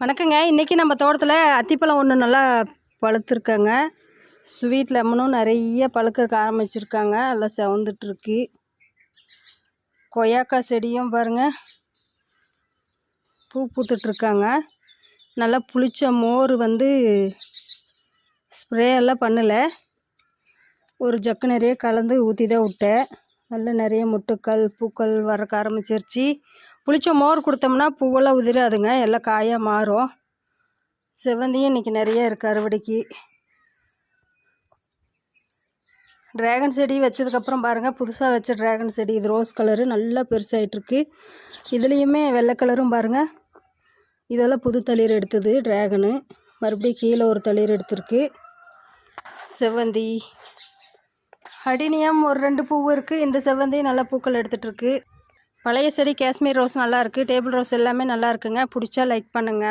வணக்கங்க. இன்றைக்கி நம்ம தோட்டத்தில் அத்திப்பழம் ஒன்று நல்லா பழுத்துருக்கங்க. ஸ்வீட் லெமனும் நிறைய பழுக்கிறக்க ஆரம்பிச்சிருக்காங்க. நல்லா செவந்துட்டுருக்கு. கொய்யாக்காய் செடியும் பாருங்கள் பூ பூத்துட்ருக்காங்க நல்லா புளிச்ச மோர் வந்து ஸ்ப்ரே எல்லாம் பண்ணலை. ஒரு ஜக்கு நிறைய கலந்து ஊற்றி தான் விட்டேன். நல்ல நிறைய முட்டுக்கள் பூக்கள் வரக்க ஆரம்பிச்சிருச்சு. புளிச்ச மோர் கொடுத்தோம்னா பூவெல்லாம் உதிராதுங்க. எல்லாம் காயாக மாறும். செவ்வந்தியும் இன்றைக்கி நிறைய இருக்குது அறுவடைக்கு. ட்ராகன் செடி வச்சதுக்கப்புறம் பாருங்கள் புதுசாக வச்ச ட்ராகன் செடி. இது ரோஸ் கலரு நல்லா பெருசாகிட்ருக்கு இதுலேயுமே வெள்ளை கலரும் பாருங்கள் இதெல்லாம் புது தளிர் எடுத்தது ட்ராகனு மறுபடியும் கீழே ஒரு தளிர் எடுத்திருக்கு. செவ்வந்தி. அடினியம் ஒரு ரெண்டு பூவும் இருக்குது இந்த செவ்வந்தி நல்லா பூக்கள் எடுத்துகிட்ருக்கு பழைய செடி காஷ்மீர் ரோஸ் நல்லாயிருக்கு. டேபிள் ரோஸ் எல்லாமே நல்லா இருக்குங்க பிடிச்சா லைக் பண்ணுங்கள்